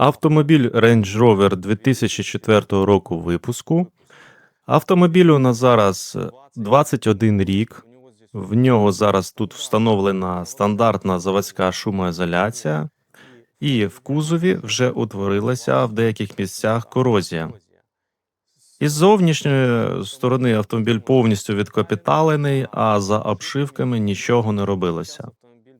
Автомобіль Range Rover 2004 року випуску. Автомобілю на зараз е, 21 рік. В нього зараз тут встановлена стандартна заводська шумоізоляція, і в кузові вже утворилася в деяких місцях корозія. Із зовнішньої сторони автомобіль повністю відкапіталений, а за обшивками нічого не робилося.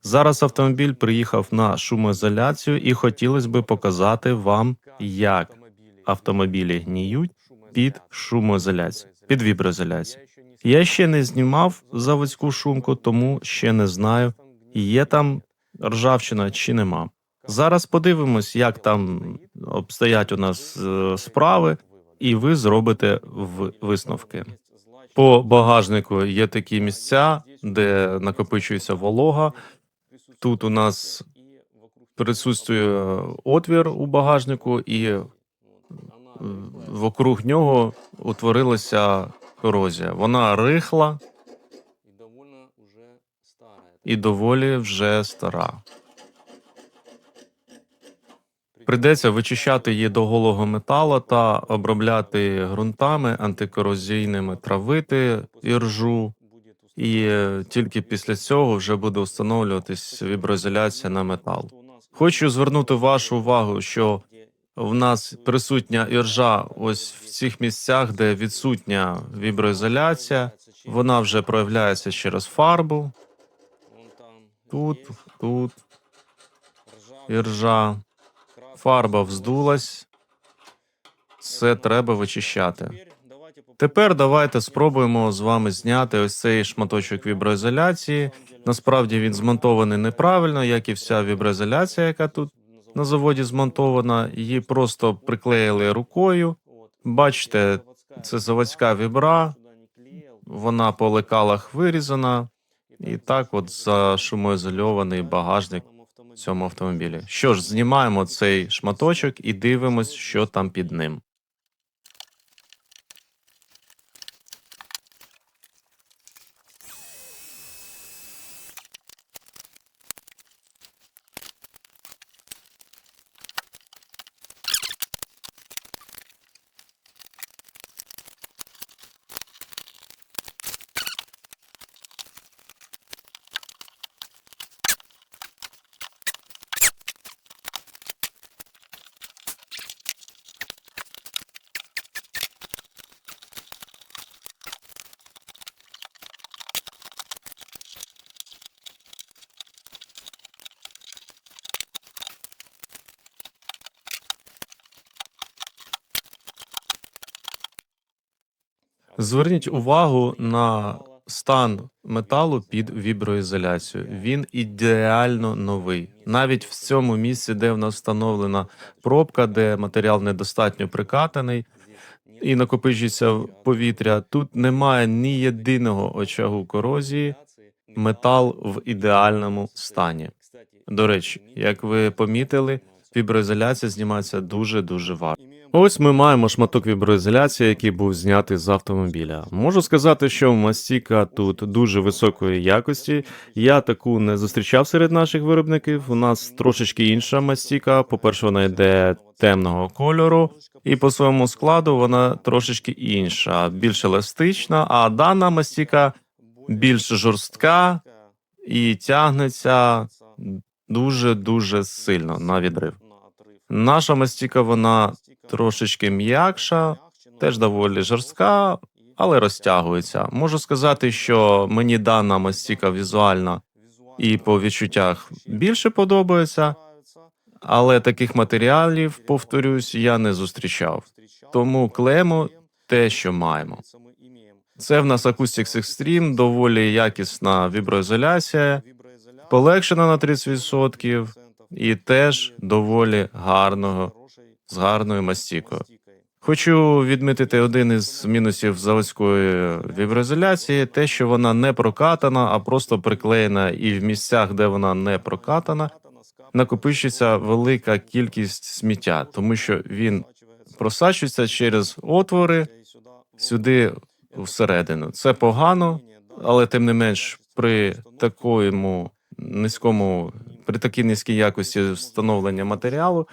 Зараз автомобіль приїхав на шумоізоляцію і хотілося би показати вам, як автомобілі гніють під шумоізоляцією, під віброізоляцією. Я ще не знімав заводську шумку, тому ще не знаю, є там ржавчина чи нема. Зараз подивимось, як там обстоять у нас е, справи, і ви зробите висновки. По багажнику є такі місця, де накопичується волога. Тут у нас присутствує отвір у багажнику, і е, вокруг нього утворилася корозія. Вона рихла і доволі вже стара. Прийдеться вичищати її до голого металу та обробляти ґрунтами антикорозійними, травити іржу, і е, тільки після цього вже буде встановлюватись віброізоляція на метал. Хочу звернути вашу увагу, що в нас присутня іржа ось в цих місцях, де відсутня віброізоляція. Вона вже проявляється через фарбу. Тут, тут іржа, фарба вздулась. Це треба вичищати. Тепер давайте спробуємо з вами зняти ось цей шматочок віброізоляції. Насправді він змонтований неправильно, як і вся віброізоляція, яка тут на заводі змонтована. Її просто приклеїли рукою. Бачите, це заводська вібра, вона по лекалах вирізана, і так от зашумоізольований багажник в цьому автомобілі. Що ж, знімаємо цей шматочок і дивимось, що там під ним. Зверніть увагу на стан металу під віброізоляцію. Він ідеально новий. Навіть в цьому місці, де в нас встановлена пробка, де матеріал недостатньо прикатаний і накопичується повітря, тут немає ні єдиного очагу корозії. Метал в ідеальному стані. До речі, як ви помітили, віброізоляція знімається дуже дуже важко. Ось ми маємо шматок віброізоляції, який був знятий з автомобіля. Можу сказати, що мастіка тут дуже високої якості. Я таку не зустрічав серед наших виробників. У нас трошечки інша мастіка. По-перше, вона йде темного кольору, і по своєму складу вона трошечки інша, більш еластична. А дана мастіка більш жорстка і тягнеться дуже дуже сильно на відрив. Наша мастіка вона трошечки м'якша, теж доволі жорстка, але розтягується. Можу сказати, що мені дана мастіка візуально і по відчуттях більше подобається, але таких матеріалів, повторюсь, я не зустрічав. Тому клеїмо те, що маємо. Це в нас Acoustics Extreme, доволі якісна віброізоляція, полегшена на 30% і теж доволі гарного з гарною мастікою. Хочу відмітити один із мінусів заводської віброізоляції: те, що вона не прокатана, а просто приклеєна, і в місцях, де вона не прокатана, накопичується велика кількість сміття, тому що він просачується через отвори сюди всередину. Це погано, але тим не менш, при такому низькому, при такій низькій якості встановлення матеріалу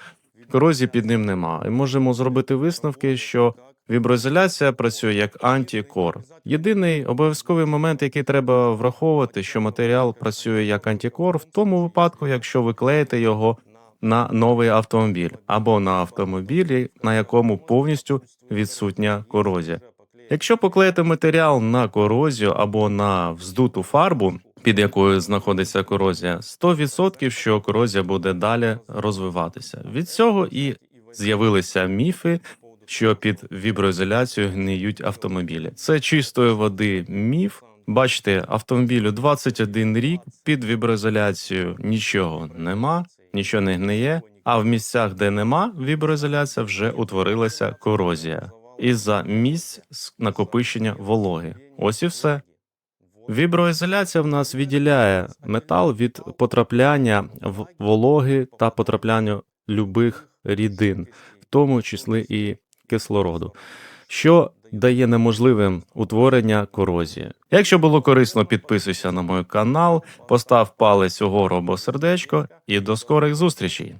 корозії під ним нема. І можемо зробити висновки, що віброізоляція працює як антикор. Єдиний обов'язковий момент, який треба враховувати, що матеріал працює як антикор в тому випадку, якщо ви клеїте його на новий автомобіль або на автомобілі, на якому повністю відсутня корозія. Якщо поклеїти матеріал на корозію або на вздуту фарбу, під якою знаходиться корозія, 100% що корозія буде далі розвиватися. Від цього і з'явилися міфи, що під віброізоляцією гниють автомобілі. Це чистої води міф. Бачите, автомобілю 21 рік під віброізоляцією нічого нема, нічого не гниє. А в місцях, де нема віброізоляція, вже утворилася корозія із-за місць з накопичення вологи. Ось і все. Віброізоляція в нас відділяє метал від потрапляння в вологи та потрапляння любих рідин, в тому числі і кислороду, що дає неможливим утворення корозії. Якщо було корисно, підписуйся на мій канал, постав палець угору або сердечко, і до скорих зустрічей.